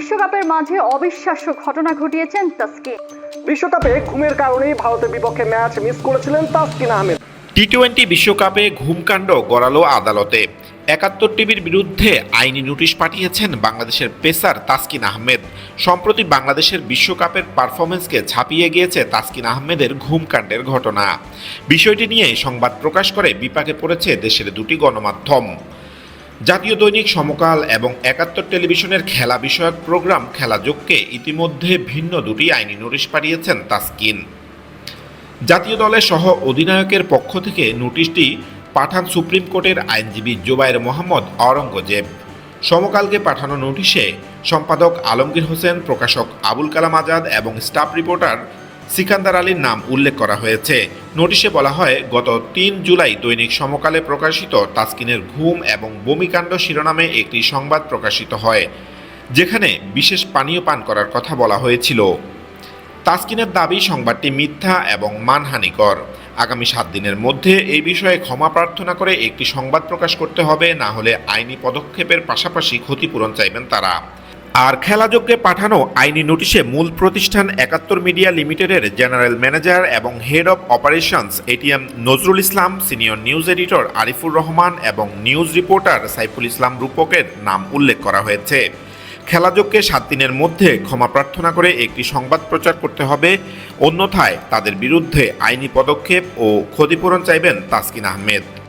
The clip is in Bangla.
বিশ্বকাপের মাঝে অবিশ্বাস্য ঘটনা ঘটিয়েছেন তাসকিন। বিশ্বকাপে ঘুমের কারণেই ভারতের বিপক্ষে ম্যাচ মিস করেছিলেন তাসকিন আহমেদ। টি টোয়েন্টি বিশ্বকাপে ঘুমকাণ্ড গড়ালো আদালতে। একাত্তর টিভির বিরুদ্ধে আইনি নোটিশ পাঠিয়েছেন বাংলাদেশের পেসার তাসকিন আহমেদ। সম্প্রতি বাংলাদেশের বিশ্বকাপের পারফরমেন্সকে ছাপিয়ে গিয়েছে তাসকিন আহমেদের ঘুমকাণ্ডের ঘটনা। বিষয়টি নিয়ে সংবাদ প্রকাশ করে বিপাকে পড়েছে দেশের দুটি গণমাধ্যম। জাতীয় দৈনিক সমকাল এবং একাত্তর টেলিভিশনের খেলা বিষয়ক প্রোগ্রাম খেলাযোগকে ইতিমধ্যে ভিন্ন দুটি আইনি নোটিশ পাঠিয়েছেন তাসকিন। জাতীয় দলের সহ অধিনায়কের পক্ষ থেকে নোটিশটি পাঠান সুপ্রিম কোর্টের আইনজীবী জোবায়ের মোহাম্মদ আওরঙ্গজেব সমকালকে পাঠানো নোটিশে সম্পাদক আলমগীর হোসেন, প্রকাশক আবুল কালাম আজাদ এবং স্টাফ রিপোর্টার সিকান্দার আলীর নাম উল্লেখ করা হয়েছে। নোটিশে বলা হয়, গত তিন জুলাই দৈনিক সমকালে প্রকাশিত তাসকিনের ঘুম এবং বমিকাণ্ড শিরোনামে একটি সংবাদ প্রকাশিত হয়, যেখানে বিশেষ পানীয় পান করার কথা বলা হয়েছিল। তাসকিনের দাবি, সংবাদটি মিথ্যা এবং মানহানিকর। আগামী সাত দিনের মধ্যে এই বিষয়ে ক্ষমা প্রার্থনা করে একটি সংবাদ প্রকাশ করতে হবে, না হলে আইনি পদক্ষেপের পাশাপাশি ক্ষতিপূরণ চাইবেন তারা। আর খেলাযোগ্যে পাঠানো আইনি নোটিশে মূল প্রতিষ্ঠান একাত্তর মিডিয়া লিমিটেডের জেনারেল ম্যানেজার এবং head of operations ATM Nazrul Islam, senior news editor Arifur Rahman এবং নিউজ রিপোর্টার সাইফুল ইসলাম রূপকের নাম উল্লেখ করা হয়েছে। খেলাযোগকে সাত দিনের মধ্যে ক্ষমা প্রার্থনা করে একটি সংবাদ প্রচার করতে হবে। অন্যথায় তাদের বিরুদ্ধে আইনি পদক্ষেপ ও ক্ষতিপূরণ চাইবেন তাসকিন আহমেদ।